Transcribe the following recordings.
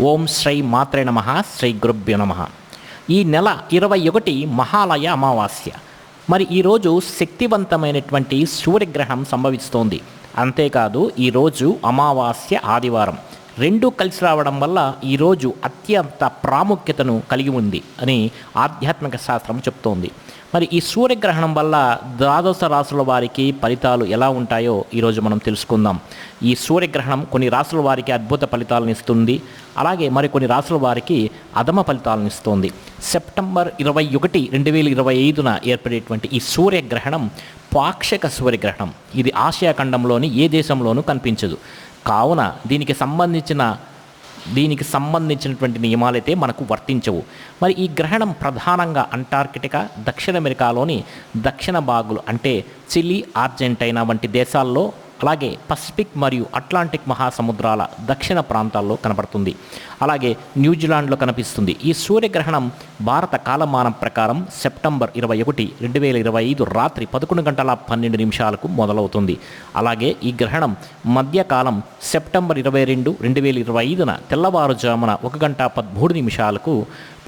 ఓం శ్రీ మాత్రే నమ శ్రీ గురుభ్యో నమ. ఈ నెల ఇరవై ఒకటి మహాలయ అమావాస్య. మరి ఈరోజు శక్తివంతమైనటువంటి సూర్యగ్రహణం సంభవిస్తోంది. అంతేకాదు ఈరోజు అమావాస్య ఆదివారం. రెండు కలిసి రావడం వల్ల ఈరోజు అత్యంత ప్రాముఖ్యతను కలిగి ఉంది అని ఆధ్యాత్మిక శాస్త్రం చెప్తోంది. మరి ఈ సూర్యగ్రహణం వల్ల ద్వాదశ రాసుల వారికి ఫలితాలు ఎలా ఉంటాయో ఈరోజు మనం తెలుసుకుందాం. ఈ సూర్యగ్రహణం కొన్ని రాసుల వారికి అద్భుత ఫలితాలను ఇస్తుంది. అలాగే మరికొన్ని రాసుల వారికి అధమ ఫలితాలను ఇస్తుంది. సెప్టెంబర్ ఇరవై ఒకటి రెండు వేల ఇరవై ఐదున ఏర్పడేటువంటి ఈ సూర్యగ్రహణం పాక్షిక సూర్యగ్రహణం. ఇది ఆసియా ఖండంలోని ఏ దేశంలోనూ కనిపించదు. కావున దీనికి సంబంధించిన దీనికి సంబంధించినటువంటి నియమాలైతే మనకు వర్తించవు. మరి ఈ గ్రహణం ప్రధానంగా అంటార్కిటికా దక్షిణ అమెరికాలోని దక్షిణ భాగులు అంటే చిలీ అర్జెంటైనా వంటి దేశాల్లో అలాగే పసిఫిక్ మరియు అట్లాంటిక్ మహాసముద్రాల దక్షిణ ప్రాంతాల్లో కనపడుతుంది అలాగే న్యూజిలాండ్లో కనిపిస్తుంది. ఈ సూర్యగ్రహణం భారత కాలమానం ప్రకారం సెప్టెంబర్ ఇరవై ఒకటి రెండు వేల ఇరవై ఐదు రాత్రి పదకొండు గంటల పన్నెండు నిమిషాలకు మొదలవుతుంది. అలాగే ఈ గ్రహణం మధ్యకాలం సెప్టెంబర్ ఇరవై రెండు రెండు వేల ఇరవై ఐదున తెల్లవారుజామున ఒక గంట పదమూడు నిమిషాలకు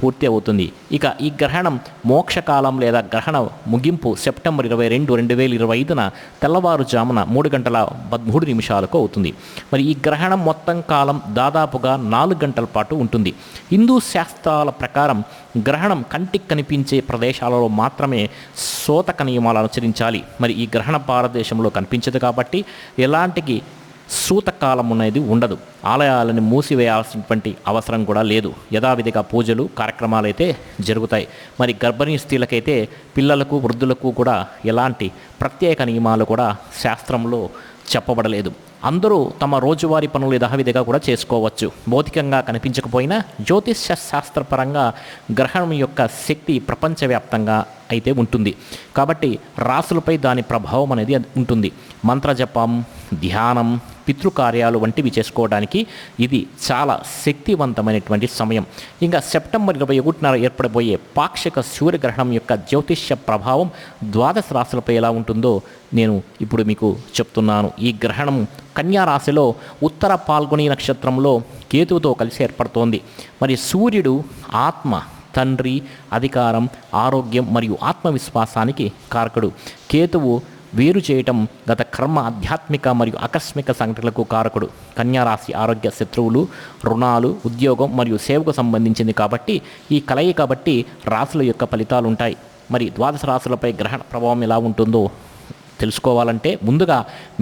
పూర్తి అవుతుంది. ఇక ఈ గ్రహణం మోక్షకాలం లేదా గ్రహణ ముగింపు సెప్టెంబర్ ఇరవై రెండు రెండు వేల ఇరవై ఐదున తెల్లవారుజామున మూడు గంటల పదమూడు నిమిషాలకు అవుతుంది. మరి ఈ గ్రహణం మొత్తం కాలం దాదాపుగా నాలుగు గంటల పాటు ఉంటుంది. హిందూ శాస్త్రాల ప్రకారం గ్రహణం కంటికి కనిపించే ప్రదేశాలలో మాత్రమే సోతక నియమాలు అనుసరించాలి. మరి ఈ గ్రహణ భారతదేశంలో కనిపించదు కాబట్టి ఎలాంటికి సూతకాలం అనేది ఉండదు. ఆలయాలను మూసివేయాల్సినటువంటి అవసరం కూడా లేదు. యథావిధిగా పూజలు కార్యక్రమాలు అయితే జరుగుతాయి. మరి గర్భిణీ స్త్రీలకైతే పిల్లలకు వృద్ధులకు కూడా ఎలాంటి ప్రత్యేక నియమాలు కూడా శాస్త్రంలో చెప్పబడలేదు. అందరూ తమ రోజువారీ పనులు యథావిధిగా కూడా చేసుకోవచ్చు. భౌతికంగా కనిపించకపోయినా జ్యోతిష శాస్త్రపరంగా గ్రహణం యొక్క శక్తి ప్రపంచవ్యాప్తంగా అయితే ఉంటుంది. కాబట్టి రాసులపై దాని ప్రభావం అనేది ఉంటుంది. మంత్రజపం ధ్యానం పితృకార్యాలు వంటివి చేసుకోవడానికి ఇది చాలా శక్తివంతమైనటువంటి సమయం. ఇంకా సెప్టెంబర్ ఇరవై ఒకటిన ఏర్పడబోయే పాక్షిక సూర్యగ్రహణం యొక్క జ్యోతిష్య ప్రభావం ద్వాదశ రాశులపై ఎలా ఉంటుందో నేను ఇప్పుడు మీకు చెప్తున్నాను. ఈ గ్రహణం కన్యా రాశిలో ఉత్తర పాల్గొని నక్షత్రంలో కేతువుతో కలిసి ఏర్పడుతోంది. మరి సూర్యుడు ఆత్మ తండ్రి అధికారం ఆరోగ్యం మరియు ఆత్మవిశ్వాసానికి కారకుడు. కేతువు వేరు చేయటం గత కర్మ ఆధ్యాత్మిక మరియు ఆకస్మిక సంఘటనలకు కారకుడు. కన్యారాశి ఆరోగ్య శత్రువులు రుణాలు ఉద్యోగం మరియు సేవకు సంబంధించింది కాబట్టి ఈ కలయి కాబట్టి రాశుల యొక్క ఫలితాలు ఉంటాయి మరి ద్వాదశ రాశులపై గ్రహణ ప్రభావం ఎలా ఉంటుందో తెలుసుకోవాలంటే ముందుగా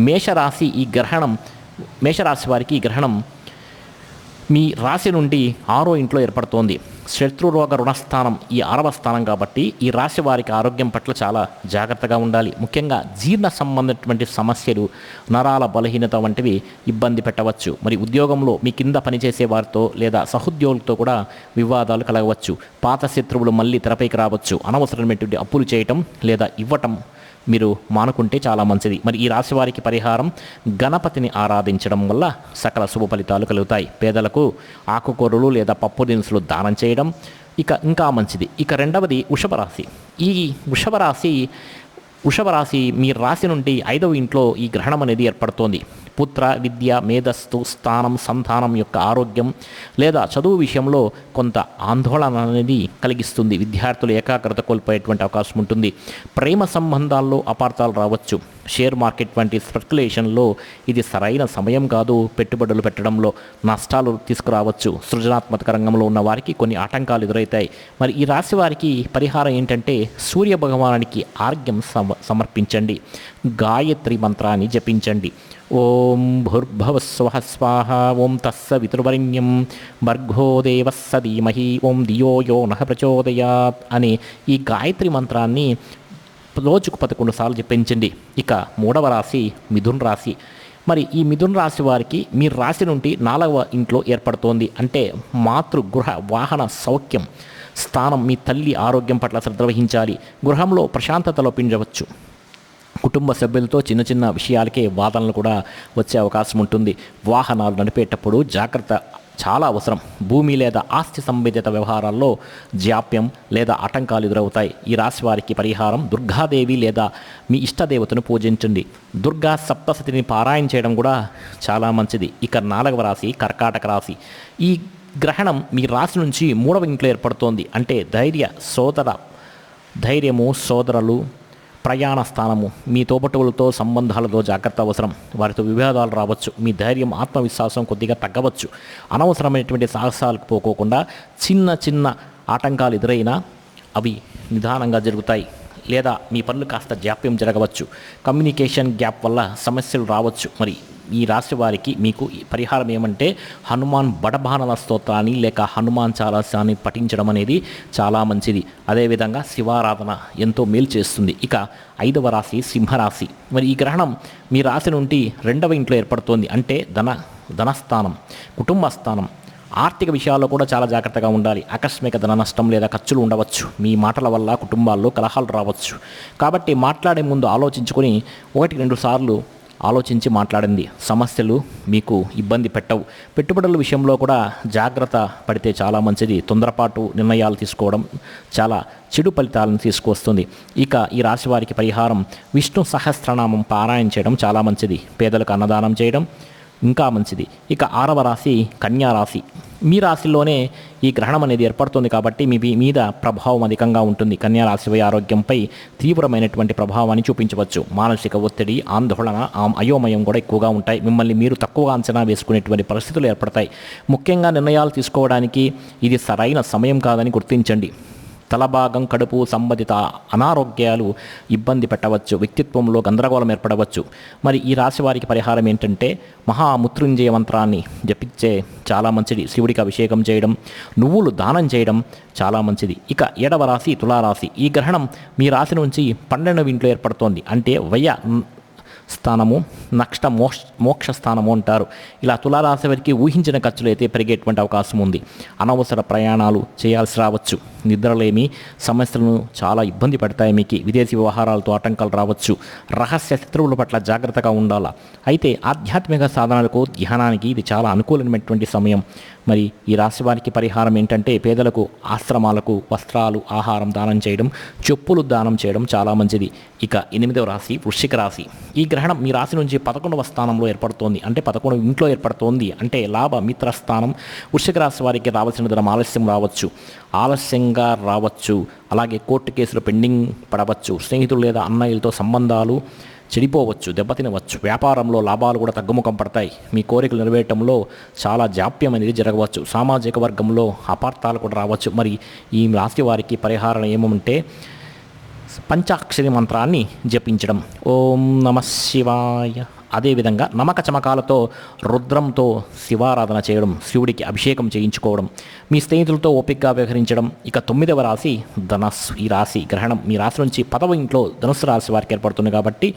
మేషరాశి ఈ గ్రహణం మేషరాశి వారికి ఈ గ్రహణం మీ రాశి నుండి ఆరో ఇంట్లో ఏర్పడుతోంది. శత్రురోగ రుణస్థానం ఈ ఆరవ స్థానం కాబట్టి ఈ రాశి వారికి ఆరోగ్యం పట్ల చాలా జాగ్రత్తగా ఉండాలి. ముఖ్యంగా జీర్ణ సంబంధించినటువంటి సమస్యలు నరాల బలహీనత వంటివి ఇబ్బంది పెట్టవచ్చు. మరి ఉద్యోగంలో మీ కింద పనిచేసే వారితో లేదా సహోద్యోగులతో కూడా వివాదాలు కలగవచ్చు. పాత శత్రువులు మళ్ళీ తెరపైకి రావచ్చు. అనవసరమైనటువంటి అప్పులు చేయటం లేదా ఇవ్వటం మీరు మానుకుంటే చాలా మంచిది. మరి ఈ రాశి వారికి పరిహారం గణపతిని ఆరాధించడం వల్ల సకల శుభ ఫలితాలు కలుగుతాయి. పేదలకు ఆకుకూరలు లేదా పప్పు దినుసులు దానం చేయడం ఇక ఇంకా మంచిది. ఇక రెండవది వృషభరాశి ఈ వృషభరాశి వృషభ రాశి మీ రాశి నుండి ఐదవ ఇంట్లో ఈ గ్రహణం అనేది ఏర్పడుతోంది. పుత్ర విద్య మేధస్సు స్థానం సంతానం యొక్క ఆరోగ్యం లేదా చదువు విషయంలో కొంత ఆందోళన అనేది కలిగిస్తుంది. విద్యార్థులు ఏకాగ్రత కోల్పోయేటువంటి అవకాశం ఉంటుంది. ప్రేమ సంబంధాల్లో అపార్థాలు రావచ్చు. షేర్ మార్కెట్ వంటి స్పెక్యులేషన్లో ఇది సరైన సమయం కాదు. పెట్టుబడులు పెట్టడంలో నష్టాలు తీసుకురావచ్చు. సృజనాత్మక రంగంలో ఉన్న వారికి కొన్ని ఆటంకాలు ఎదురవుతాయి మరి ఈ రాశి వారికి పరిహారం ఏంటంటే సూర్య భగవానికి ఆర్గ్యం సమ సమర్పించండి. గాయత్రి మంత్రాన్ని జపించండి. ఓం భూర్భవస్వ స్వాహ ఓం తస్స వితృవరణ్యం భర్గో దేవస్స ధీమహి ఓం దియో యో నహ ప్రచోదయాత్ అనే ఈ గాయత్రి మంత్రాన్ని రోజుకు పదకొండు సార్లు జపించండి. ఇక మూడవ రాశి మిథున్ రాశి. మరి ఈ మిథున్ రాశి వారికి మీ రాశి నుండి నాలుగవ ఇంట్లో ఏర్పడుతోంది. అంటే మాతృ గృహ వాహన సౌఖ్యం స్థానం మీ తల్లి ఆరోగ్యం పట్ల శ్రద్ధ వహించాలి. గృహంలో ప్రశాంతత లోపించవచ్చు కుటుంబ సభ్యులతో చిన్న చిన్న విషయాలకే వాదనలు కూడా వచ్చే అవకాశం ఉంటుంది. వాహనాలు నడిపేటప్పుడు జాగ్రత్త చాలా అవసరం. భూమి లేదా ఆస్తి సంబంధిత వ్యవహారాల్లో జాప్యం లేదా ఆటంకాలు ఎదురవుతాయి. ఈ రాశి వారికి పరిహారం దుర్గాదేవి లేదా మీ ఇష్టదేవతను పూజించండి. దుర్గా సప్తశతిని పారాయణ చేయడం కూడా చాలా మంచిది. ఇక నాలుగవ రాశి కర్కాటక రాశి. ఈ గ్రహణం మీ రాశి నుంచి మూడవ ఇంట్లో ఏర్పడుతోంది. అంటే ధైర్య సోదర ధైర్యము సోదరులు ప్రయాణ స్థానము మీ తోబటువులతో సంబంధాలతో జాగ్రత్త అవసరం. వారితో విభేదాలు రావచ్చు మీ ధైర్యం ఆత్మవిశ్వాసం కొద్దిగా తగ్గవచ్చు. అనవసరమైనటువంటి సాహసాలకు పోకోకుండా చిన్న చిన్న ఆటంకాలు ఎదురైనా అవి నిదానంగా జరుగుతాయి. లేదా మీ పనులు కాస్త జాప్యం జరగవచ్చు. కమ్యూనికేషన్ గ్యాప్ వల్ల సమస్యలు రావచ్చు. మరి ఈ రాశి వారికి మీకు పరిహారం ఏమంటే హనుమాన్ బడబానల స్తోత్రాన్ని లేక హనుమాన్ చాలాసాన్ని పఠించడం అనేది చాలా మంచిది. అదేవిధంగా శివారాధన ఎంతో మేలు చేస్తుంది. ఇక ఐదవ రాశి సింహరాశి. మరి ఈ గ్రహణం మీ రాశి నుండి రెండవ ఇంట్లో ఏర్పడుతోంది. అంటే ధన ధనస్థానం కుటుంబ స్థానం. ఆర్థిక విషయాల్లో కూడా చాలా జాగ్రత్తగా ఉండాలి. ఆకస్మిక ధన నష్టం లేదా ఖర్చులు ఉండవచ్చు. మీ మాటల వల్ల కుటుంబాల్లో కలహాలు రావచ్చు. కాబట్టి మాట్లాడే ముందు ఆలోచించుకొని ఒకటి రెండు సార్లు ఆలోచించి మాట్లాడింది. సమస్యలు మీకు ఇబ్బంది పెట్టవు. పెట్టుబడుల విషయంలో కూడా జాగ్రత్త పడితే చాలా మంచిది. తొందరపాటు నిర్ణయాలు తీసుకోవడం చాలా చెడు ఫలితాలను తీసుకొస్తుంది. ఇక ఈ రాశి వారికి పరిహారం. విష్ణు సహస్రనామం పారాయణ చేయడం చాలా మంచిది. పేదలకు అన్నదానం చేయడం ఇంకా మంచిది. ఇక ఆరవ రాశి కన్యా రాశి. మీ రాశిలోనే ఈ గ్రహణం అనేది ఏర్పడుతుంది కాబట్టి మీ మీద ప్రభావం అధికంగా ఉంటుంది. కన్యా రాశిపై ఆరోగ్యంపై తీవ్రమైనటువంటి ప్రభావాన్ని చూపించవచ్చు. మానసిక ఒత్తిడి ఆందోళన అయోమయం కూడా ఎక్కువగా ఉంటాయి. మిమ్మల్ని మీరు తక్కువగా అంచనా వేసుకునేటువంటి పరిస్థితులు ఏర్పడతాయి. ముఖ్యంగా నిర్ణయాలు తీసుకోవడానికి ఇది సరైన సమయం కాదని గుర్తించండి. తలభాగం కడుపు సంబంధిత అనారోగ్యాలు ఇబ్బంది పెట్టవచ్చు. వ్యక్తిత్వంలో గందరగోళం ఏర్పడవచ్చు. మరి ఈ రాశి వారికి పరిహారం ఏంటంటే మహామృత్యుంజయ మంత్రాన్ని జపించే చాలా మంచిది. శివుడికి అభిషేకం చేయడం నువ్వులు దానం చేయడం చాలా మంచిది. ఇక ఏడవ రాశి తులారాశి. ఈ గ్రహణం మీ రాశి నుంచి పన్నెండవ ఇంట్లో ఏర్పడుతోంది. అంటే వయ స్థానము నక్ష మోక్ష మోక్ష స్థానము అంటారు. ఇలా తులారాశి వారికి ఊహించిన ఖర్చులు అయితే పెరిగేటువంటి అవకాశం ఉంది. అనవసర ప్రయాణాలు చేయాల్సి రావచ్చు. నిద్రలేమి సమస్యలను చాలా ఇబ్బంది పడతాయి మీకు. విదేశీ వ్యవహారాలతో ఆటంకాలు రావచ్చు. రహస్య శత్రువుల పట్ల జాగ్రత్తగా ఉండాలా? అయితే ఆధ్యాత్మిక సాధనలకు ధ్యానానికి ఇది చాలా అనుకూలమైనటువంటి సమయం. మరి ఈ రాశి వారికి పరిహారం ఏంటంటే పేదలకు ఆశ్రమాలకు వస్త్రాలు ఆహారం దానం చేయడం చెప్పులు దానం చేయడం చాలా మంచిది. ఇక ఎనిమిదవ రాశి వృశ్చిక రాశి. ఈ గ్రహణం మీ రాశి నుంచి పదకొండవ స్థానంలో ఏర్పడుతోంది. అంటే పదకొండవ ఇంట్లో ఏర్పడుతోంది. అంటే లాభ మిత్ర స్థానం వృశ్చిక రాశి వారికి రావాల్సిన ధనం ఆలస్యం రావచ్చు. ఆలస్యంగా రావచ్చు. అలాగే కోర్టు కేసులు పెండింగ్ పడవచ్చు. స్నేహితులు లేదా అన్నయ్యలతో సంబంధాలు చెడిపోవచ్చు దెబ్బతినవచ్చు. వ్యాపారంలో లాభాలు కూడా తగ్గుముఖం పడతాయి. మీ కోరికలు నెరవేరటంలో చాలా జాప్యం అనేది జరగవచ్చు. సామాజిక వర్గంలో అపార్థాలు కూడా రావచ్చు. మరి ఈ రాశి వారికి పరిహారం ఏమంటే పంచాక్షరి మంత్రాన్ని జపించడం. ఓం నమ శివాయ. అదేవిధంగా నమక చమకాలతో రుద్రంతో శివారాధన చేయడం శివుడికి అభిషేకం చేయించుకోవడం మీ స్నేహితులతో ఓపికగా వ్యవహరించడం ఇక తొమ్మిదవ రాశి ధనస్సు ఈ రాశి గ్రహణం. మీ రాశి నుంచి పదవ ఇంట్లో ధనుసు రాశి వారికి ఏర్పడుతుంది కాబట్టి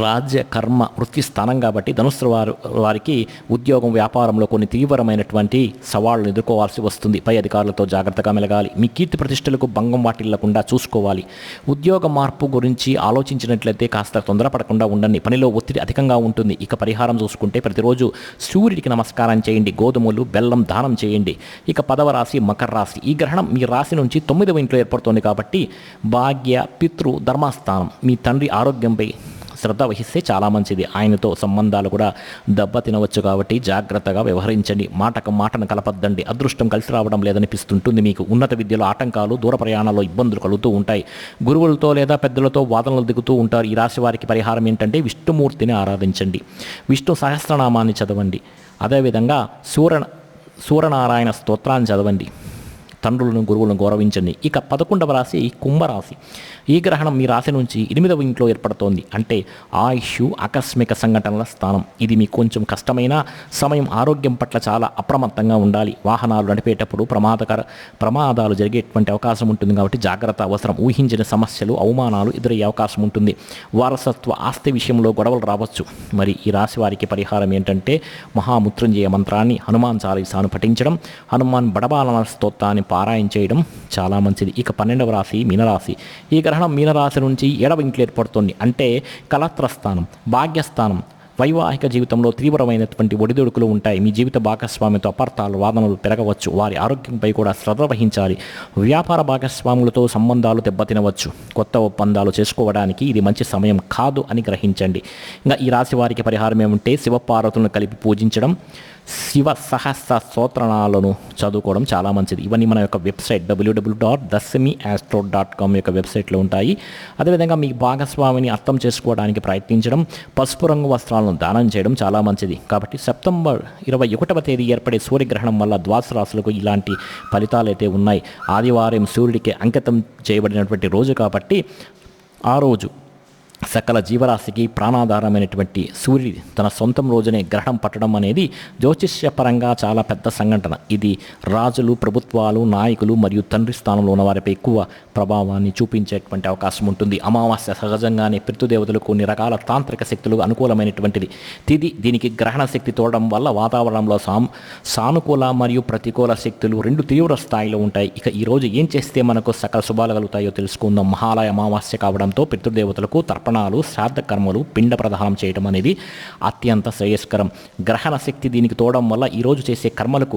రాజ్య కర్మ వృత్తి స్థానం కాబట్టి ధనుస్సు వారు వారికి ఉద్యోగం వ్యాపారంలో కొన్ని తీవ్రమైనటువంటి సవాళ్ళను ఎదుర్కోవాల్సి వస్తుంది. పై అధికారులతో జాగ్రత్తగా మెలగాలి. మీ కీర్తి ప్రతిష్టలకు భంగం వాటిల్లకుండా చూసుకోవాలి. ఉద్యోగ మార్పు గురించి ఆలోచించినట్లయితే కాస్త తొందరపడకుండా ఉండండి. పనిలో ఒత్తిడి అధికంగా ఉంటుంది. ఇక పరిహారం చూసుకుంటే ప్రతిరోజు సూర్యుడికి నమస్కారం చేయండి. గోధుమలు బెల్లం దానం చేయండి. ఇక పదవ రాశి మకర రాశి. ఈ గ్రహణం మీ రాశి నుంచి తొమ్మిదవ ఇంట్లో ఏర్పడుతోంది కాబట్టి భాగ్య పితృ ధర్మస్థానం. మీ తండ్రి ఆరోగ్యంపై శ్రద్ధ వహిస్తే చాలా మంచిది. ఆయనతో సంబంధాలు కూడా దెబ్బ తినవచ్చు కాబట్టి జాగ్రత్తగా వ్యవహరించండి. మాటకు మాటను కలపద్దండి. అదృష్టం కలిసి రావడం లేదనిపిస్తుంటుంది మీకు. ఉన్నత విద్యలో ఆటంకాలు దూర ప్రయాణాల్లో ఇబ్బందులు కలుగుతూ ఉంటాయి. గురువులతో లేదా పెద్దలతో వాదనలు దిగుతూ ఉంటారు. ఈ రాశి వారికి పరిహారం ఏంటంటే విష్ణుమూర్తిని ఆరాధించండి. విష్ణు సహస్రనామాన్ని చదవండి. అదేవిధంగా సూర్య సూర్యనారాయణ స్తోత్రాన్ని చదవండి. తండ్రులను గురువులను గౌరవించండి. ఇక పదకొండవ రాశి కుంభరాశి. ఈ గ్రహణం మీ రాశి నుంచి ఎనిమిదవ ఇంట్లో ఏర్పడుతోంది. అంటే ఆయుష్ ఆకస్మిక సంఘటనల స్థానం. ఇది మీకు కొంచెం కష్టమైన సమయం ఆరోగ్యం పట్ల చాలా అప్రమత్తంగా ఉండాలి. వాహనాలు నడిపేటప్పుడు ప్రమాదకర ప్రమాదాలు జరిగేటువంటి అవకాశం ఉంటుంది కాబట్టి జాగ్రత్త అవసరం. ఊహించిన సమస్యలు అవమానాలు ఎదురయ్యే అవకాశం ఉంటుంది. వారసత్వ ఆస్తి విషయంలో గొడవలు రావచ్చు. మరి ఈ రాశి వారికి పరిహారం ఏంటంటే మహామృత్యుంజయ మంత్రాన్ని హనుమాన్ చాలీసాను పఠించడం హనుమాన్ బడబాలన స్తోత్రాన్ని పారాయణ చేయడం చాలా మంచిది. ఇక పన్నెండవ రాశి మీనరాశి. ఈ గ్రహణం మీనరాశి నుంచి ఏడవ ఇంట్లో ఏర్పడుతుంది అంటే కలత్రస్థానం భాగ్యస్థానం వైవాహిక జీవితంలో తీవ్రమైనటువంటి ఒడిదుడుకులు ఉంటాయి. మీ జీవిత భాగస్వామితో అపార్థాలు వాదనలు పెరగవచ్చు. వారి ఆరోగ్యంపై కూడా శ్రద్ధ వహించాలి. వ్యాపార భాగస్వాములతో సంబంధాలు దెబ్బతినవచ్చు. కొత్త ఒప్పందాలు చేసుకోవడానికి ఇది మంచి సమయం కాదు అని గ్రహించండి. ఇంకా ఈ రాశి వారికి పరిహారం ఏమంటే శివపార్వతులను కలిపి పూజించడం శివ సహస్ర స్తోత్రణాలను చదువుకోవడం చాలా మంచిది. ఇవన్నీ మన యొక్క website W W dot Dashami astro dot com యొక్క వెబ్సైట్లో ఉంటాయి. అదేవిధంగా మీ భాగస్వామిని అర్థం చేసుకోవడానికి ప్రయత్నించడం పసుపు రంగు వస్త్రాలను దానం చేయడం చాలా మంచిది. కాబట్టి సెప్టెంబర్ ఇరవై ఒకటవ తేదీ ఏర్పడే సూర్యగ్రహణం వల్ల ద్వాస రాశులకు ఇలాంటి ఫలితాలు అయితే ఉన్నాయి. ఆదివారం సూర్యుడికి అంకితం చేయబడినటువంటి రోజు కాబట్టి ఆ రోజు సకల జీవరాశికి ప్రాణాధారమైనటువంటి సూర్యుడి తన సొంతం రోజునే గ్రహణం పట్టడం అనేది జ్యోతిష్యపరంగా చాలా పెద్ద సంఘటన. ఇది రాజులు ప్రభుత్వాలు నాయకులు మరియు తండ్రి స్థానంలో ఉన్న వారిపై ఎక్కువ ప్రభావాన్ని చూపించేటువంటి అవకాశం ఉంటుంది. అమావాస్య సహజంగానే పితృదేవతలు కొన్ని రకాల తాంత్రిక శక్తులు అనుకూలమైనటువంటిది. తిది దీనికి గ్రహణ శక్తి తోడడం వల్ల వాతావరణంలో సాం సానుకూల మరియు ప్రతికూల శక్తులు రెండు తీవ్ర స్థాయిలో ఉంటాయి. ఇక ఈరోజు ఏం చేస్తే మనకు సకల శుభాలు కలుగుతాయో తెలుసుకుందాం. మహాలయ అమావాస్య కావడంతో పితృదేవతలకు తర్పణాలు శ్రాద్ధ కర్మలు పిండ ప్రదానం చేయడం అనేది అత్యంత శ్రేయస్కరం. గ్రహణ శక్తి దీనికి తోడడం వల్ల ఈరోజు చేసే కర్మలకు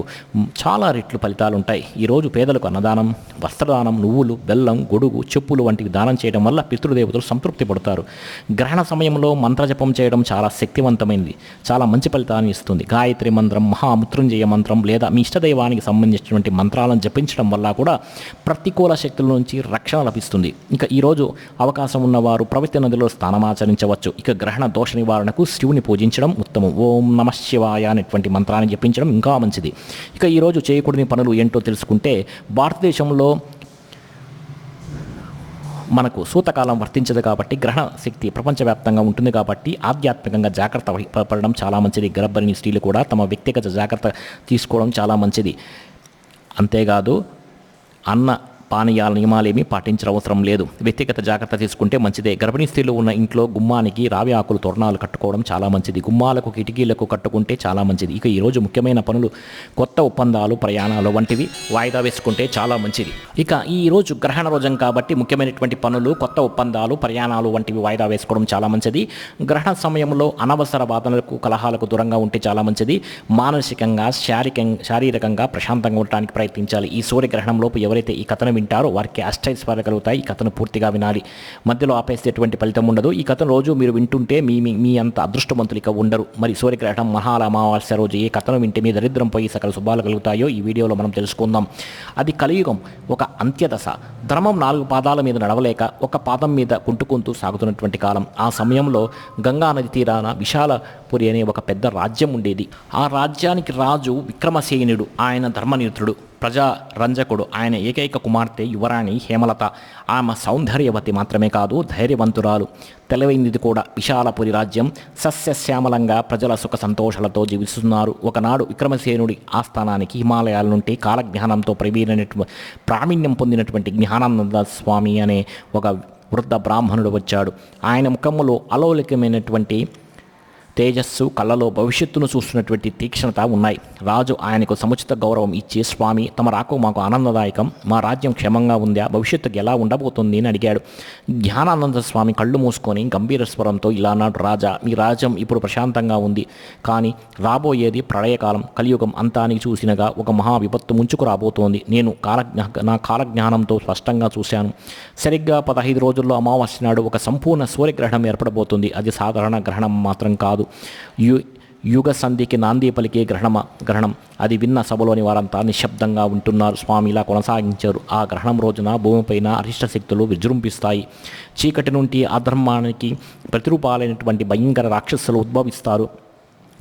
చాలా రెట్లు ఫలితాలు ఉంటాయి ఈరోజు పేదలకు అన్నదానం వస్త్రదానం నువ్వులు బెల్లం గొడుగు చెప్పులు వంటివి దానం చేయడం వల్ల పితృదేవతలు సంతృప్తి పడతారు. గ్రహణ సమయంలో మంత్రజపం చేయడం చాలా శక్తివంతమైనది. చాలా మంచి ఫలితాన్ని ఇస్తుంది. గాయత్రి మంత్రం మహామృత్యుంజయ మంత్రం లేదా మీ ఇష్టదైవానికి సంబంధించినటువంటి మంత్రాలను జపించడం వల్ల కూడా ప్రతికూల శక్తుల నుంచి రక్షణ లభిస్తుంది. ఇంకా ఈరోజు అవకాశం ఉన్నవారు ప్రవృత్తి నదిలో స్నానమాచరించవచ్చు ఇక గ్రహణ దోష నివారణకు శివుని పూజించడం ఉత్తమం. ఓం నమ శివాయ అనేటువంటి మంత్రాన్ని జపించడం ఇంకా మంచిది. ఇక ఈరోజు చేయకూడని పనులు ఏంటో తెలుసుకుంటే భారతదేశంలో మనకు సూతకాలం వర్తించదు కాబట్టి గ్రహణ శక్తి ప్రపంచవ్యాప్తంగా ఉంటుంది కాబట్టి ఆధ్యాత్మికంగా జాగ్రత్త పడడం చాలా మంచిది. గర్భిణీ స్త్రీలు కూడా తమ వ్యక్తిగత జాగ్రత్త తీసుకోవడం చాలా మంచిది. అంతేకాదు అన్న పానీయాల నియమాలేమీ పాటించిన అవసరం లేదు. వ్యక్తిగత జాగ్రత్త తీసుకుంటే మంచిదే. గర్భిణీ స్త్రీలు ఉన్న ఇంట్లో గుమ్మానికి రావి ఆకులు తోరణాలు కట్టుకోవడం చాలా మంచిది. గుమ్మాలకు కిటికీలకు కట్టుకుంటే చాలా మంచిది. ఇక ఈరోజు ముఖ్యమైన పనులు కొత్త ఒప్పందాలు ప్రయాణాలు వంటివి వాయిదా వేసుకుంటే చాలా మంచిది. ఇక ఈ రోజు గ్రహణ రోజం కాబట్టి ముఖ్యమైనటువంటి పనులు కొత్త ఒప్పందాలు ప్రయాణాలు వంటివి వాయిదా వేసుకోవడం చాలా మంచిది. గ్రహణ సమయంలో అనవసర వాదనలకు కలహాలకు దూరంగా ఉంటే చాలా మంచిది. మానసికంగా శారీరకంగా శారీరకంగా ప్రశాంతంగా ఉండటానికి ప్రయత్నించాలి. ఈ సూర్యగ్రహణంలోపు ఎవరైతే ఈ కథనం వింటారో వారికి అష్టైశ్వర్య కలుగుతాయి ఈ కథను పూర్తిగా వినాలి. మధ్యలో ఆపేస్తే ఎటువంటి ఫలితం ఉండదు. ఈ కథను రోజు మీరు వింటుంటే మీ మీ అంత అదృష్టవంతులు ఇక ఉండరు. మరి సూర్యగ్రహణం మహాల అమావాస్య రోజు ఏ కథను వింటే మీ దరిద్రం పోయి సకల శుభాలు కలుగుతాయో ఈ వీడియోలో మనం తెలుసుకుందాం. అది కలియుగం. ఒక అంత్యదశ. ధర్మం నాలుగు పాదాల మీద నడవలేక ఒక పాదం మీద కుంటుకుంటూ సాగుతున్నటువంటి కాలం. ఆ సమయంలో గంగా నది తీరాన విశాలపురి అనే ఒక పెద్ద రాజ్యం ఉండేది. ఆ రాజ్యానికి రాజు విక్రమసేనుడు. ఆయన ధర్మనిరుతుడు. ప్రజా రంజకుడు ఆయన ఏకైక కుమార్తె యువరాణి హేమలత. ఆమె సౌందర్యవతి మాత్రమే కాదు ధైర్యవంతురాలు. తెలివైనది కూడా విశాలపురి రాజ్యం. సస్యశ్యామలంగా ప్రజల సుఖ సంతోషాలతో జీవిస్తున్నారు. ఒకనాడు విక్రమసేనుడి ఆస్థానానికి హిమాలయాల నుండి కాలజ్ఞానంతో ప్రవీణైనటువంటి ప్రావీణ్యం పొందినటువంటి జ్ఞానానంద స్వామి అనే ఒక వృద్ధ బ్రాహ్మణుడు వచ్చాడు. ఆయన ముఖములో అలౌలికమైనటువంటి తేజస్సు కళ్ళలో భవిష్యత్తును చూస్తున్నటువంటి తీక్షణత ఉన్నాయి. రాజు ఆయనకు సముచిత గౌరవం ఇచ్చి స్వామి. తమ రాకు మాకు ఆనందదాయకం. మా రాజ్యం క్షేమంగా ఉందా? భవిష్యత్తుకి ఎలా ఉండబోతుంది? అని అడిగాడు. జ్ఞానానంద స్వామి కళ్ళు మూసుకొని గంభీర స్వరంతో ఇలా అన్నాడు. రాజా మీ రాజ్యం ఇప్పుడు ప్రశాంతంగా ఉంది. కానీ రాబోయేది ప్రళయకాలం. కలియుగం అంతానికి చూసినగా ఒక మహా విపత్తు ముంచుకు రాబోతోంది. నేను కాలజ్ఞ నా కాలజ్ఞానంతో స్పష్టంగా చూశాను. సరిగ్గా పదహైదు రోజుల్లో అమావాస్య నాడు ఒక సంపూర్ణ సూర్యగ్రహణం ఏర్పడబోతుంది. అది సాధారణ గ్రహణం మాత్రం కాదు. యు యుగ సంధికి నాంది పలికే గ్రహణమ గ్రహణం. అది విన్న సభలోని వారంతా నిశ్శబ్దంగా ఉంటున్నారు. స్వామి ఇలా కొనసాగించారు. ఆ గ్రహణం రోజున భూమిపైన అరిష్ట శక్తులు విజృంభిస్తాయి. చీకటి నుండి అధర్మానికి ప్రతిరూపాలైనటువంటి భయంకర రాక్షసులు ఉద్భవిస్తారు.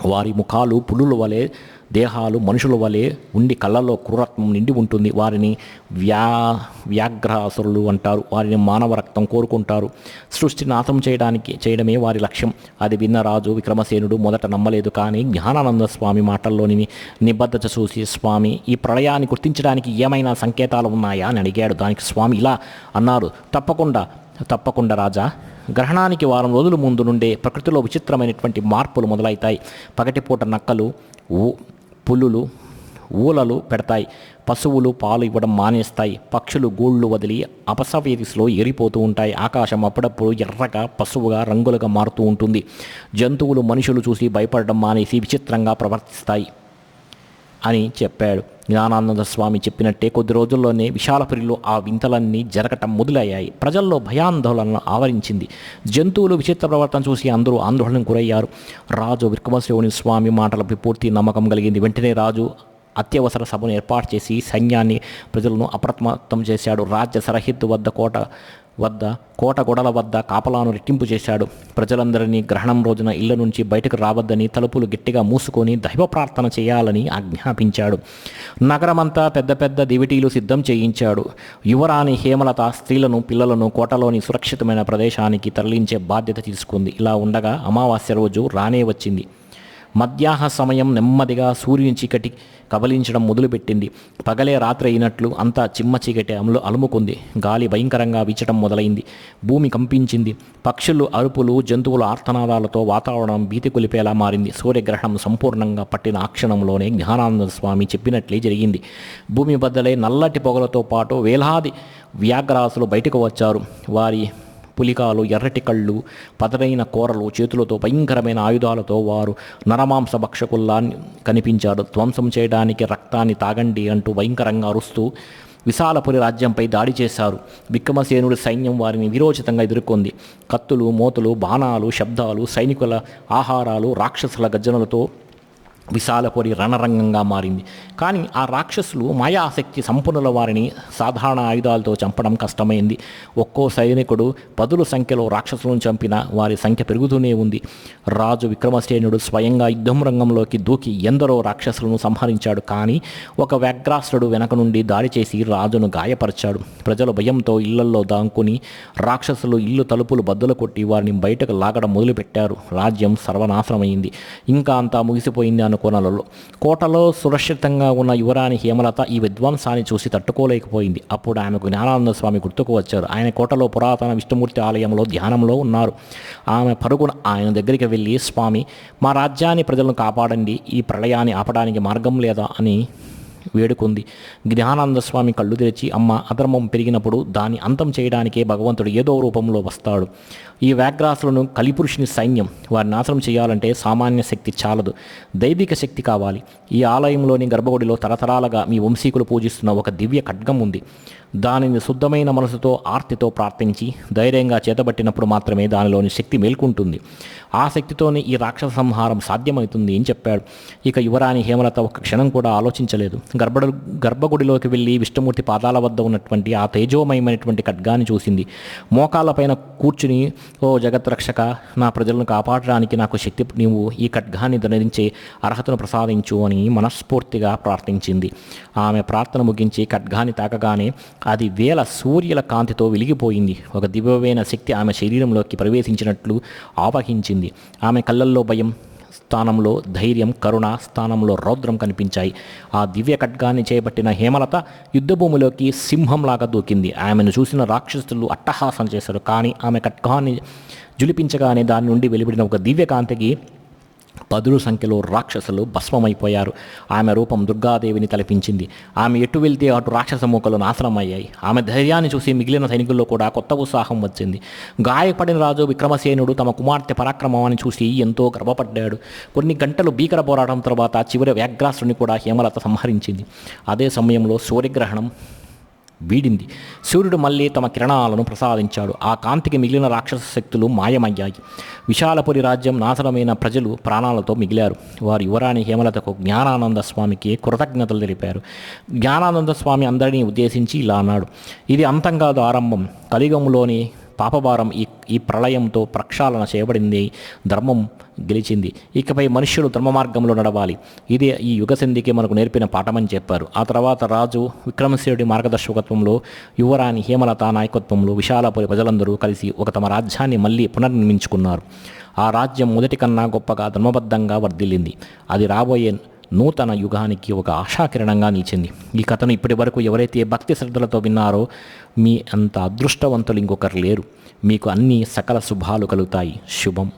వారి ముఖాలు పులుల వలె దేహాలు మనుషుల వలె ఉండి కళ్ళల్లో క్రూరత్వం నిండి ఉంటుంది. వారిని వ్యా వ్యాఘ్రాసురులు అంటారు. వారిని మానవ రక్తం కోరుకుంటారు. సృష్టి నాశం చేయడానికి చేయడమే వారి లక్ష్యం. అది విన్న రాజు విక్రమసేనుడు మొదట నమ్మలేదు. కానీ జ్ఞానానంద స్వామి మాటల్లోని నిబద్ధత చూసి స్వామి ఈ ప్రళయాన్ని గుర్తించడానికి ఏమైనా సంకేతాలు ఉన్నాయా? అని అడిగాడు. దానికి స్వామి ఇలా అన్నారు. తప్పకుండా తప్పకుండా రాజా. గ్రహణానికి వారం రోజుల ముందు నుండే ప్రకృతిలో విచిత్రమైనటువంటి మార్పులు మొదలవుతాయి. పగటిపూట నక్కలు ఊ పులులు ఊలలు పెడతాయి. పశువులు పాలు ఇవ్వడం మానేస్తాయి. పక్షులు గూళ్ళు వదిలి అపసవేదిస్లో ఎరిపోతూ ఉంటాయి. ఆకాశం అప్పుడప్పుడు ఎర్రగా పశువుగా రంగులుగా మారుతూ ఉంటుంది. జంతువులు మనుషులు చూసి భయపడడం మానేసి విచిత్రంగా ప్రవర్తిస్తాయి అని చెప్పాడు. జ్ఞానానంద స్వామి చెప్పినట్టే కొద్ది రోజుల్లోనే విశాలపురిలో ఆ వింతలన్నీ జరగటం మొదలయ్యాయి. ప్రజల్లో భయాందోళన ఆవరించింది. జంతువులు విచిత్ర ప్రవర్తన చూసి అందరూ ఆందోళనకు గురయ్యారు. రాజు విక్రమశ్రేవుని స్వామి మాటలపై పూర్తి నమ్మకం కలిగింది. వెంటనే రాజు అత్యవసర సభను ఏర్పాటు చేసి సైన్యాన్ని ప్రజలను అప్రమత్తం చేశాడు. రాజ్య సరిహద్దు వద్ద కోట వద్ద కోట గొడల వద్ద కాపలాను రెట్టింపు చేశాడు. ప్రజలందరినీ గ్రహణం రోజున ఇళ్ళ నుంచి బయటకు రావద్దని తలుపులు గట్టిగా మూసుకొని దైవ ప్రార్థన చేయాలని ఆజ్ఞాపించాడు. నగరమంతా పెద్ద పెద్ద దివిటీలు సిద్ధం చేయించాడు. యువరాణి హేమలత స్త్రీలను పిల్లలను కోటలోని సురక్షితమైన ప్రదేశానికి తరలించే బాధ్యత తీసుకుంది. ఇలా ఉండగా అమావాస్య రోజు రానే వచ్చింది. మధ్యాహ్న సమయం నెమ్మదిగా సూర్యుని చీకటి కబలించడం మొదలుపెట్టింది. పగలే రాత్రి అయినట్లు అంతా చిమ్మ చీకటి అమలు అలుముకుంది. గాలి భయంకరంగా వీచడం మొదలైంది. భూమి కంపించింది. పక్షులు అరుపులు జంతువుల ఆర్తనాదాలతో వాతావరణం భీతి కొలిపేలా మారింది. సూర్యగ్రహణం సంపూర్ణంగా పట్టిన ఆ క్షణంలోనే జ్ఞానానంద స్వామి చెప్పినట్లే జరిగింది. భూమి బద్దలై నల్లటి పొగలతో పాటు వేలాది వ్యాఘ్రాసులు బయటకు వచ్చారు. వారి పులికాలు ఎర్రటి కళ్ళు పదరైన కూరలు చేతులతో భయంకరమైన ఆయుధాలతో వారు నరమాంస భక్షకుల్లా కనిపించారు. ధ్వంసం చేయడానికి రక్తాన్ని తాగండి అంటూ భయంకరంగా అరుస్తూ విశాలపురి రాజ్యంపై దాడి చేశారు. విక్రమసేనుడి సైన్యం వారిని విరోచితంగా ఎదుర్కొంది. కత్తులు మోతులు బాణాలు శబ్దాలు సైనికుల ఆహారాలు రాక్షసుల గర్జనలతో విశాలపురి రణరంగంగా మారింది. కానీ ఆ రాక్షసులు మాయాశక్తి సంపన్నుల వారిని సాధారణ ఆయుధాలతో చంపడం కష్టమైంది. ఒక్కో సైనికుడు పదుల సంఖ్యలో రాక్షసులను చంపిన వారి సంఖ్య పెరుగుతూనే ఉంది. రాజు విక్రమసేనుడు స్వయంగా యుద్ధం రంగంలోకి దూకి ఎందరో రాక్షసులను సంహరించాడు. కానీ ఒక వ్యాఘ్రాసుడు వెనక నుండి దాడి చేసి రాజును గాయపరిచాడు. ప్రజలు భయంతో ఇళ్ళల్లో దాంకుని రాక్షసులు ఇల్లు తలుపులు బద్దలు కొట్టి వారిని బయటకు లాగడం మొదలుపెట్టారు. రాజ్యం సర్వనాశనమైంది. ఇంకా అంతా ముగిసిపోయింది అనుకోనలలో కోటలో సురక్షితంగా ఉన్న యువరాణి హేమలత ఈ విధ్వంసాన్ని చూసి తట్టుకోలేకపోయింది. అప్పుడు ఆమెకు జ్ఞానానంద స్వామి గుర్తుకు వచ్చారు. ఆయన కోటలో పురాతన విష్ణుమూర్తి ఆలయంలో ధ్యానంలో ఉన్నారు. ఆమె పరుగున ఆయన దగ్గరికి వెళ్ళి స్వామి మా రాజ్యాన్ని ప్రజలను కాపాడండి. ఈ ప్రళయాన్ని ఆపడానికి మార్గం లేదా? అని వేడుకుంది. జ్ఞానానంద స్వామి కళ్ళు తెరిచి అమ్మ అధర్మం పెరిగినప్పుడు దాన్ని అంతం చేయడానికే భగవంతుడు ఏదో రూపంలో వస్తాడు. ఈ వ్యాఘ్రాసులను కలిపురుషుని సైన్యం. వారిని నాశనం చేయాలంటే సామాన్య శక్తి చాలదు. దైవిక శక్తి కావాలి. ఈ ఆలయంలోని గర్భగుడిలో తరతరాలుగా మీ వంశీకులు పూజిస్తున్న ఒక దివ్య ఖడ్గం ఉంది. దానిని శుద్ధమైన మనసుతో ఆర్తితో ప్రార్థించి ధైర్యంగా చేతబట్టినప్పుడు మాత్రమే దానిలోని శక్తి మేల్కొంటుంది. ఆ శక్తితోనే ఈ రాక్షస సంహారం సాధ్యమవుతుంది అని చెప్పాడు. ఇక యువరాణి హేమలత ఒక క్షణం కూడా ఆలోచించలేదు. గర్భ గర్భగుడిలోకి వెళ్ళి విష్ణుమూర్తి పాదాల వద్ద ఉన్నటువంటి ఆ తేజోమయమైనటువంటి ఖడ్గాన్ని చూసింది. మోకాళ్ళపైన కూర్చుని ఓ జగత్రక్షక నా ప్రజలను కాపాడడానికి నాకు శక్తి నీవు ఈ ఖడ్గాన్ని ధరించే అర్హతను ప్రసాదించు అని మనస్ఫూర్తిగా ప్రార్థించింది. ఆమె ప్రార్థన ముగించి ఖడ్గాన్ని తాకగానే అది వేల సూర్యుల కాంతితో వెలిగిపోయింది. ఒక దివ్యమైన శక్తి ఆమె శరీరంలోకి ప్రవేశించినట్లు ఆవహించింది. ఆమె కళ్ళల్లో భయం స్థానంలో ధైర్యం కరుణ స్థానంలో రౌద్రం కనిపించాయి. ఆ దివ్య ఖడ్గాన్ని చేపట్టిన హేమలత యుద్ధభూమిలోకి సింహంలాగా దూకింది. ఆమెను చూసిన రాక్షసులు అట్టహాసం చేశారు. కానీ ఆమె ఖడ్గాన్ని జులిపించగానే దాని నుండి వెలువడిన ఒక దివ్యకాంతికి పదుల సంఖ్యలో రాక్షసులు భస్మమైపోయారు. ఆమె రూపం దుర్గాదేవిని తలపించింది. ఆమె ఎటు వెళ్తే అటు రాక్షస మూకలు నాశనమయ్యాయి. ఆమె ధైర్యాన్ని చూసి మిగిలిన సైనికుల్లో కూడా కొత్త ఉత్సాహం వచ్చింది. గాయపడిన రాజు విక్రమసేనుడు తమ కుమార్తె పరాక్రమాన్ని చూసి ఎంతో గర్వపడ్డాడు. కొన్ని గంటలు భీకర పోరాటం తర్వాత చివరి వ్యాఘ్రాసుని కూడా హేమలత సంహరించింది. అదే సమయంలో సూర్యగ్రహణం వీడింది. సూర్యుడు మళ్ళీ తమ కిరణాలను ప్రసాదించాడు. ఆ కాంతికి మిగిలిన రాక్షస శక్తులు మాయమయ్యాయి. విశాలపురి రాజ్యం నాశనమైన ప్రజలు ప్రాణాలతో మిగిలారు. వారు యువరాణి హేమలతకు జ్ఞానానంద స్వామికి కృతజ్ఞతలు తెలిపారు. జ్ఞానానంద స్వామి అందరినీ ఉద్దేశించి ఇలా అన్నాడు. ఇది అంతం కాదు ఆరంభం. కలిగంలోని పాపభారం ఈ ఈ ప్రళయంతో ప్రక్షాళన చేయబడింది ధర్మం గెలిచింది. ఇకపై మనుష్యులు ధర్మ మార్గంలో నడవాలి. ఇదే ఈ యుగసంధికి మనకు నేర్పిన పాఠమని చెప్పారు. ఆ తర్వాత రాజు విక్రమశివుడి మార్గదర్శకత్వంలో యువరాణి హేమలత నాయకత్వంలో విశాలపురి ప్రజలందరూ కలిసి ఒక తమ రాజ్యాన్ని మళ్ళీ పునర్నిర్మించుకున్నారు. ఆ రాజ్యం మొదటి కన్నా గొప్పగా ధర్మబద్ధంగా వర్ధిల్లింది. అది రాబోయే నూతన యుగానికి ఒక ఆశాకిరణంగా నిలిచింది. ఈ కథను ఇప్పటి వరకు ఎవరైతే భక్తి శ్రద్ధలతో విన్నారో మీ అంత అదృష్టవంతులు ఇంకొకరు లేరు. మీకు అన్ని సకల శుభాలు కలుగుతాయి. శుభం.